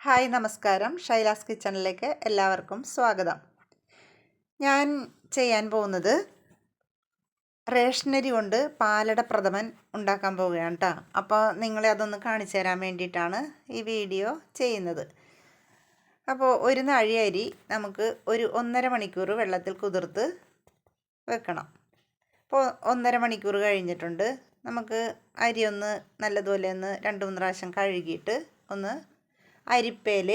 Hi നമസ്കാരം. ഷൈലാസ് കിച്ചണിലേക്ക് എല്ലാവർക്കും സ്വാഗതം. ഞാൻ ചെയ്യാൻ പോകുന്നത് റേഷനരി കൊണ്ട് പാലട പ്രഥമൻ ഉണ്ടാക്കാൻ പോവുകയാണ് കേട്ടോ അപ്പോൾ നിങ്ങളെ അതൊന്ന് കാണിച്ചു തരാൻ വേണ്ടിയിട്ടാണ് ഈ വീഡിയോ ചെയ്യുന്നത്. അപ്പോൾ ഒരു നാഴി അരി നമുക്ക് ഒരു ഒന്നര മണിക്കൂർ വെള്ളത്തിൽ കുതിർത്ത് വെക്കണം. അപ്പോൾ ഒന്നര മണിക്കൂർ കഴിഞ്ഞിട്ടുണ്ട്. നമുക്ക് അരി ഒന്ന് നല്ലതുപോലെ ഒന്ന് രണ്ട് മൂന്ന് പ്രാവശ്യം കഴുകിയിട്ട് ഒന്ന് അരിപ്പയിൽ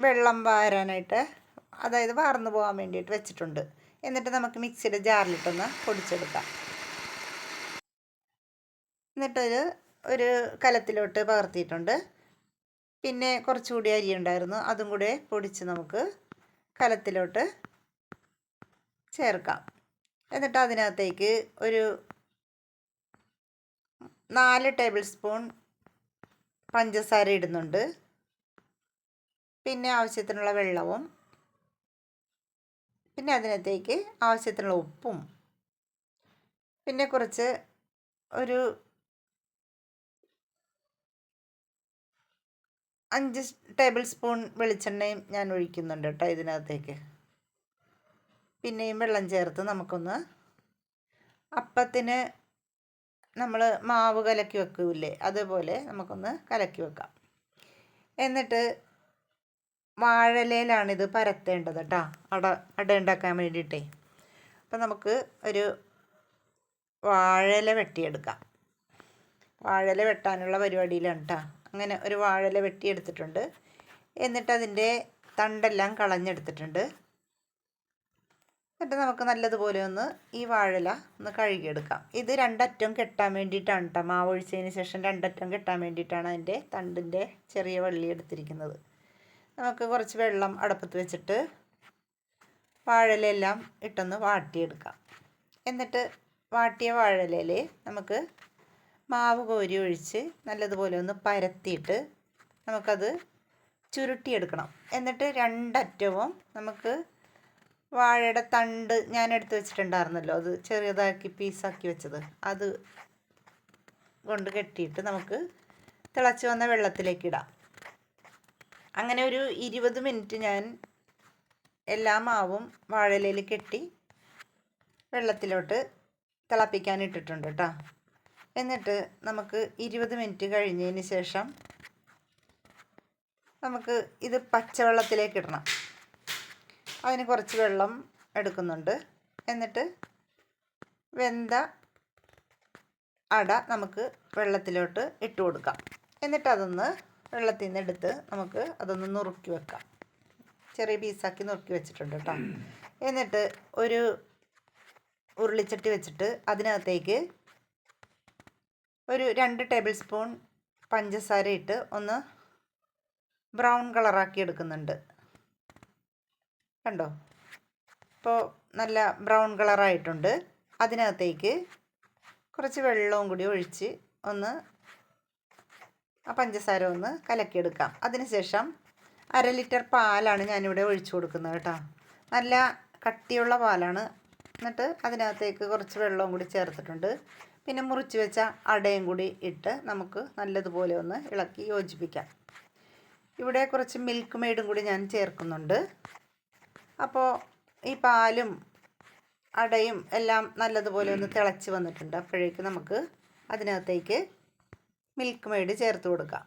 വെള്ളം വാരാനായിട്ട് അതായത് വാർന്നു പോകാൻ വേണ്ടിയിട്ട് വെച്ചിട്ടുണ്ട്. എന്നിട്ട് നമുക്ക് മിക്സിയുടെ ജാറിലിട്ടൊന്ന് പൊടിച്ചെടുക്കാം. എന്നിട്ടൊരു ഒരു കലത്തിലോട്ട് പകർത്തിയിട്ടുണ്ട്. പിന്നെ കുറച്ചുകൂടി അരി ഉണ്ടായിരുന്നു. അതും കൂടെ പൊടിച്ച് നമുക്ക് കലത്തിലോട്ട് ചേർക്കാം. എന്നിട്ട് അതിനകത്തേക്ക് ഒരു നാല് ടേബിൾ സ്പൂൺ പഞ്ചസാര ഇടുന്നുണ്ട്. പിന്നെ ആവശ്യത്തിനുള്ള വെള്ളവും. പിന്നെ അതിനകത്തേക്ക് ആവശ്യത്തിനുള്ള ഉപ്പും. പിന്നെ കുറച്ച് ഒരു അഞ്ച് ടേബിൾ സ്പൂൺ വെളിച്ചെണ്ണയും ഞാൻ ഒഴിക്കുന്നുണ്ട് കേട്ടോ ഇതിനകത്തേക്ക്. പിന്നെയും വെള്ളം ചേർത്ത് നമുക്കൊന്ന് അപ്പത്തിന് നമ്മൾ മാവ് കലക്കി വെക്കൂലേ അതുപോലെ നമുക്കൊന്ന് കലക്കി വെക്കാം. എന്നിട്ട് വാഴലയിലാണിത് പരത്തേണ്ടത് കേട്ടോ അട അട ഉണ്ടാക്കാൻ വേണ്ടിയിട്ടേ. അപ്പം നമുക്ക് ഒരു വാഴല വെട്ടിയെടുക്കാം. വാഴല വെട്ടാനുള്ള പരിപാടിയിലാണ് കേട്ടോ അങ്ങനെ ഒരു വാഴല വെട്ടിയെടുത്തിട്ടുണ്ട്. എന്നിട്ട് അതിന്റെ തണ്ടെല്ലാം കളഞ്ഞെടുത്തിട്ടുണ്ട്. എന്നിട്ട് നമുക്ക് നല്ലതുപോലെ ഒന്ന് ഈ വാഴല ഒന്ന് കഴുകിയെടുക്കാം. ഇത് രണ്ടറ്റം കെട്ടാൻ വേണ്ടിയിട്ടാണ് കേട്ടോ മാവ് ഒഴിച്ചതിന് ശേഷം രണ്ടറ്റം കെട്ടാൻ വേണ്ടിയിട്ടാണ് അതിന്റെ തണ്ടിന്റെ ചെറിയ വള്ളി എടുത്തിരിക്കുന്നത്. നമുക്ക് കുറച്ച് വെള്ളം അടുപ്പത്ത് വെച്ചിട്ട് വാഴലയെല്ലാം ഇട്ടൊന്ന് വാട്ടിയെടുക്കാം. എന്നിട്ട് വാട്ടിയ വാഴലയിൽ നമുക്ക് മാവ് കോരി ഒഴിച്ച് നല്ലതുപോലെ ഒന്ന് പരത്തിയിട്ട് നമുക്കത് ചുരുട്ടിയെടുക്കണം. എന്നിട്ട് രണ്ടറ്റവും നമുക്ക് വാഴയുടെ തണ്ട് ഞാൻ എടുത്ത് വെച്ചിട്ടുണ്ടായിരുന്നല്ലോ. അത് ചെറിയതാക്കി പീസാക്കി വെച്ചത്. അത് കൊണ്ട് കെട്ടിയിട്ട് നമുക്ക് തിളച്ച് വന്ന വെള്ളത്തിലേക്ക് ഇടാം. അങ്ങനെ ഒരു ഇരുപത് മിനിറ്റ് ഞാൻ എല്ലാ മാവും വാഴയിലയിൽ കെട്ടി വെള്ളത്തിലോട്ട് തിളപ്പിക്കാൻ ഇട്ടിട്ടുണ്ട് കേട്ടോ. എന്നിട്ട് നമുക്ക് ഇരുപത് മിനിറ്റ് കഴിഞ്ഞതിന് ശേഷം നമുക്ക് ഇത് പച്ചവെള്ളത്തിലേക്ക് ഇടണം. അതിന് കുറച്ച് വെള്ളം എടുക്കുന്നുണ്ട്. എന്നിട്ട് വെന്ത അട നമുക്ക് വെള്ളത്തിലോട്ട് ഇട്ട് കൊടുക്കാം. എന്നിട്ട് അതൊന്ന് വെള്ളത്തിൽ നിന്ന് എടുത്ത് നമുക്ക് അതൊന്ന് നുറുക്കി വെക്കാം. ചെറിയ പീസാക്കി നുറുക്കി വെച്ചിട്ടുണ്ട് കേട്ടോ എന്നിട്ട് ഒരു ഉരുളിച്ചട്ടി വെച്ചിട്ട് അതിനകത്തേക്ക് ഒരു രണ്ട് ടേബിൾ സ്പൂൺ പഞ്ചസാര ഇട്ട് ഒന്ന് ബ്രൗൺ കളറാക്കി എടുക്കുന്നുണ്ട്. കണ്ടോ? ഇപ്പോൾ നല്ല ബ്രൗൺ കളറായിട്ടുണ്ട്. അതിനകത്തേക്ക് കുറച്ച് വെള്ളവും കൂടി ഒഴിച്ച് ഒന്ന് ആ പഞ്ചസാര ഒന്ന് കലക്കിയെടുക്കാം. അതിനുശേഷം അര ലിറ്റർ പാലാണ് ഞാനിവിടെ ഒഴിച്ചു കൊടുക്കുന്നത് കേട്ടോ. നല്ല കട്ടിയുള്ള പാലാണ്. എന്നിട്ട് അതിനകത്തേക്ക് കുറച്ച് വെള്ളവും കൂടി ചേർത്തിട്ടുണ്ട്. പിന്നെ മുറിച്ച് വെച്ച അടയും കൂടി ഇട്ട് നമുക്ക് നല്ലതുപോലെ ഒന്ന് ഇളക്കി യോജിപ്പിക്കാം. ഇവിടെ കുറച്ച് മിൽക്ക് മെയ്ഡും കൂടി ഞാൻ ചേർക്കുന്നുണ്ട്. അപ്പോൾ ഈ പാലും അടയും എല്ലാം നല്ലതുപോലെ ഒന്ന് തിളച്ച് വന്നിട്ടുണ്ട്. അപ്പോഴേക്ക് നമുക്ക് അതിനകത്തേക്ക് മിൽക്ക് മെയ്ഡ് ചേർത്ത് കൊടുക്കാം.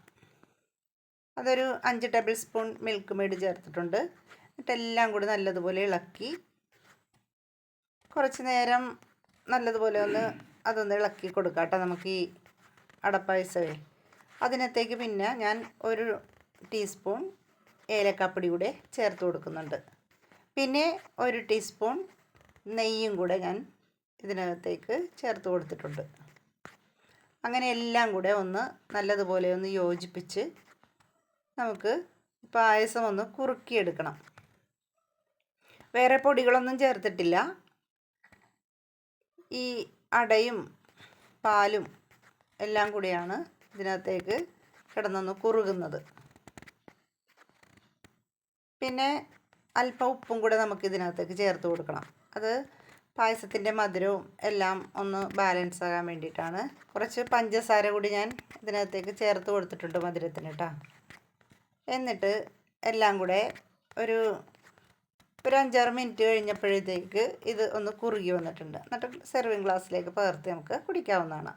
അതൊരു അഞ്ച് ടേബിൾ സ്പൂൺ മിൽക്ക് മെയ്ഡ് ചേർത്തിട്ടുണ്ട്. എന്നിട്ടെല്ലാം കൂടി നല്ലതുപോലെ ഇളക്കി കുറച്ച് നേരം നല്ലതുപോലെ ഒന്ന് അതൊന്ന് ഇളക്കി കൊടുക്കാം കേട്ടോ നമുക്ക് ഈ അടപ്പായസമേ. അതിനകത്തേക്ക് പിന്നെ ഞാൻ ഒരു ടീസ്പൂൺ ഏലക്കാപ്പൊടി കൂടെ ചേർത്ത് കൊടുക്കുന്നുണ്ട്. പിന്നെ ഒരു ടീസ്പൂൺ നെയ്യും കൂടെ ഞാൻ ഇതിനകത്തേക്ക് ചേർത്ത് കൊടുത്തിട്ടുണ്ട്. അങ്ങനെ എല്ലാം കൂടെ ഒന്ന് നല്ലതുപോലെ ഒന്ന് യോജിപ്പിച്ച് നമുക്ക് പായസം ഒന്ന് കുറുക്കിയെടുക്കണം. വേറെ പൊടികളൊന്നും ചേർത്തിട്ടില്ല. ഈ അടയും പാലും എല്ലാം കൂടിയാണ് ഇതിനകത്തേക്ക് കിടന്നൊന്ന് കുറുകുന്നത്. പിന്നെ അല്പം ഉപ്പും കൂടെ നമുക്ക് ഇതിനകത്തേക്ക് ചേർത്ത് കൊടുക്കണം. അത് പായസത്തിന്റെ മധുരവും എല്ലാം ഒന്ന് ബാലൻസ് ആകാൻ വേണ്ടിയിട്ടാണ്. കുറച്ച് പഞ്ചസാര കൂടി ഞാൻ ഇതിനകത്തേക്ക് ചേർത്ത് കൊടുത്തിട്ടുണ്ട് മധുരത്തിന് കേട്ടോ എന്നിട്ട് എല്ലാം കൂടെ ഒരു ഒരു അഞ്ചാറ് മിനിറ്റ് കഴിഞ്ഞപ്പോഴത്തേക്ക് ഇത് ഒന്ന് കുറുകി വന്നിട്ടുണ്ട്. എന്നിട്ട് സെർവിങ് ഗ്ലാസ്സിലേക്ക് പകർത്തി നമുക്ക് കുടിക്കാവുന്നതാണ്.